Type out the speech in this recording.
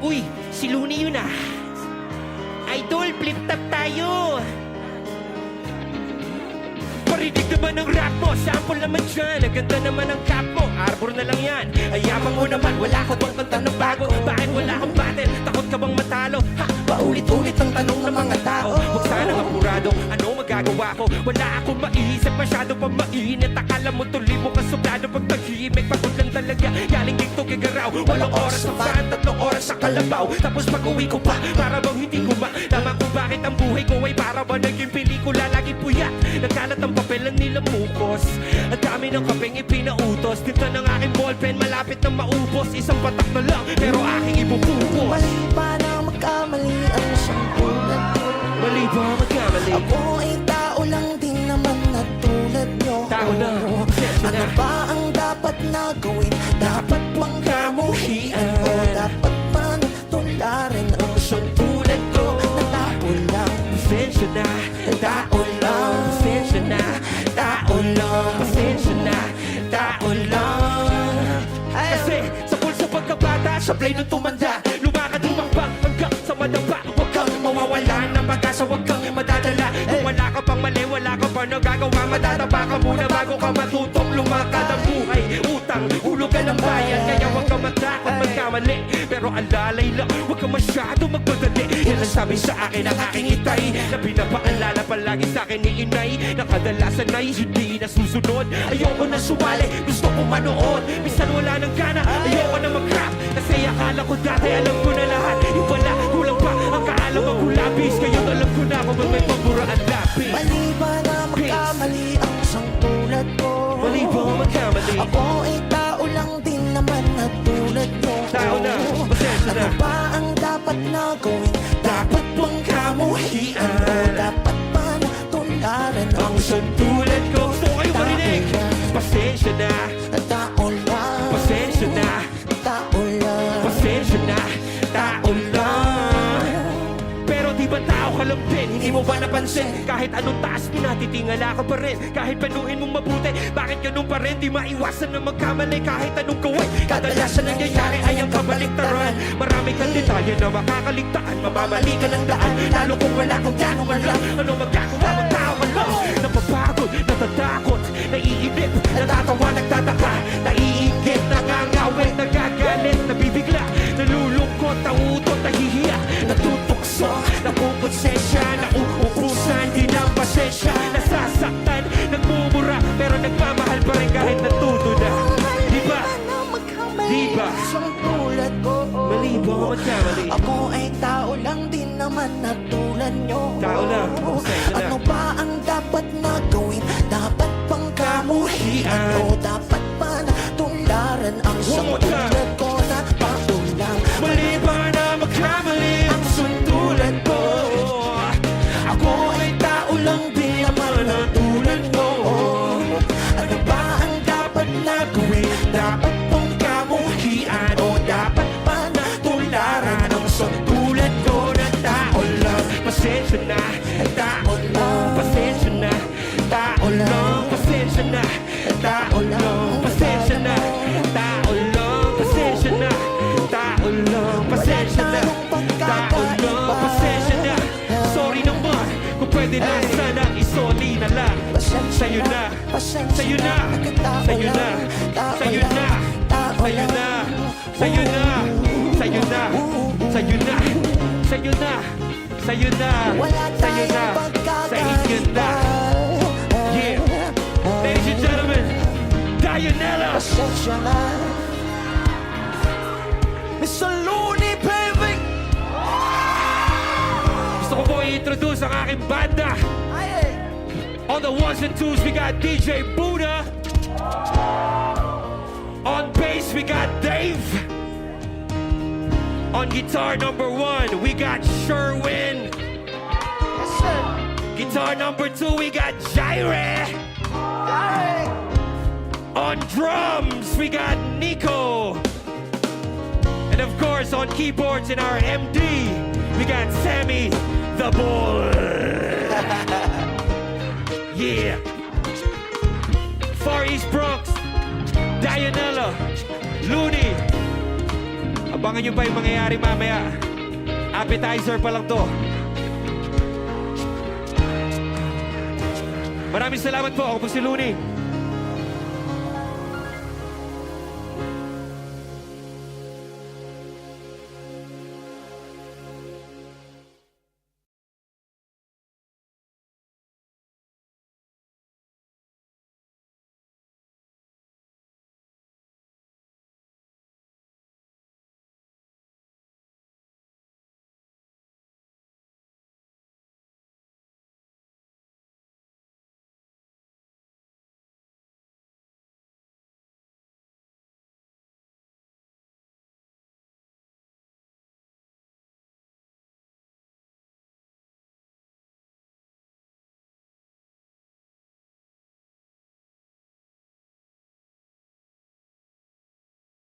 Uy, si Looney yun ah. Idol, flip top tayo. Parinig naman ang rap mo, sample naman dyan. Ang ganda naman ang cap mo, arbor na lang yan. Ayaman mo naman, wala ka bang na bago? Bakit wala kang battle, takot ka bang matalo? Ha, paulit-ulit ang tanong ng mga tao. Huwag sanang apurado, ano magagawa ko? Wala akong maiisip, masyado pa mainit. Akala mo tuloy mo kasublado pag tahimik Pagod lang talaga, galing dito kay Garaw. Walang oras sa fan, tatlong oras kalabaw Tapos pag uwi ko pa, para bang hindi ko ma Tama kung bakit ang buhay ko ay para ba naging pelikula? Lagi puyat, nagkalat ang papelan nila mukos Ang dami ng kapeng ipinautos. Dito ng aking ballpen, malapit na maubos. Isang patak na lang, pero aking ibubukos Mali pa na magkamali ang isang tulad ko Mali ba magkamali? Ako ay tao lang din naman na tulad nyo. Tao lang, Ano ba ang dapat na gawin? Pasensya na, tao lang Pasensya na, tao lang Pasensya na, tao lang sa pagkabata Sa play nung tumanda Lumakad lumakbang hanggang sa madapa Huwag kang mawawala ng pag-asa Huwag kang madadala. Kung wala ka pang mali, wala ka pang nagagawa Madadapa ka muna bago ka matutong lumakad. Ang buhay Utang, hulog ka ng bayan. Kaya huwag kang matakot magkamali. Pero alalay lang, huwag kang masyado magmadali. Yan ang sabi sa akin ng aking itay Na pinapaalala palagi sa akin ni inay Na kadalasan ay hindi nasusunod. Ayoko na sumali, gusto ko manood. Minsan wala nang gana, ayoko na mag-rap. Kasi akala ko dati alam ko na lahat. Yung pala, kulang pa ang kaalam ang kulabis Ngayon alam ko na kung ba't may pabura ang lapis. Mali ba na magkamali ang isang tulad ko? Mali ba magkamali? Ako ay Ano ba ang dapat na gawin? Dapat bang kamuhian? O dapat ba na tularan Ang isang tulad ko Gusto kayo marinig. Pasensya na din Hindi mo ba napansin? Kahit anong taas mo natitingala ka pa rin. Kahit panuin mong mabuti Bakit ganun pa rin? Di maiwasan na magkamali Kahit anong gawin. Kadalasan nangyayari ay ang kabaliktaran. Marami kang detalye na makakaligtaan. Mamamali ka ng daan Lalo kung wala kang gano'ng alam Ano magagawa Di ba? Isang tulad ko Mali ba ako magkamali? Ako ay tao lang din naman na tulad nyo Tao lang, pasensya na. Ano ba ang dapat na gawin? Dapat bang kamuhian? O dapat ba na tularan ang isang tulad ko na tao lang? Mali ba na magkamali ang sundulan ko? Ako na sana isoli na lang Sa'yo na, sa'yo na, sa'yo na, sa'yo na, sa'yo na, sa'yo na, sa'yo na, sa'yo na, sa'yo na, sa'yo na, sa'yo na, sa inyo na. Yeah. Ladies and gentlemen, Dianella! Pasensya na i-introduce ang aking banda. On the ones and twos, we got DJ Buddha. On bass, we got Dave. On guitar number one, we got Sherwin. Guitar number two, we got Jaire. On drums, we got Nico. And of course, on keyboards in our MD, we got Sammy the Bull. yeah. Far East Bronx, Dianella, Looney. Abangan nyo pa yung mangyayari mamaya. Appetizer pa lang to. Maraming salamat po. Ako po si Looney.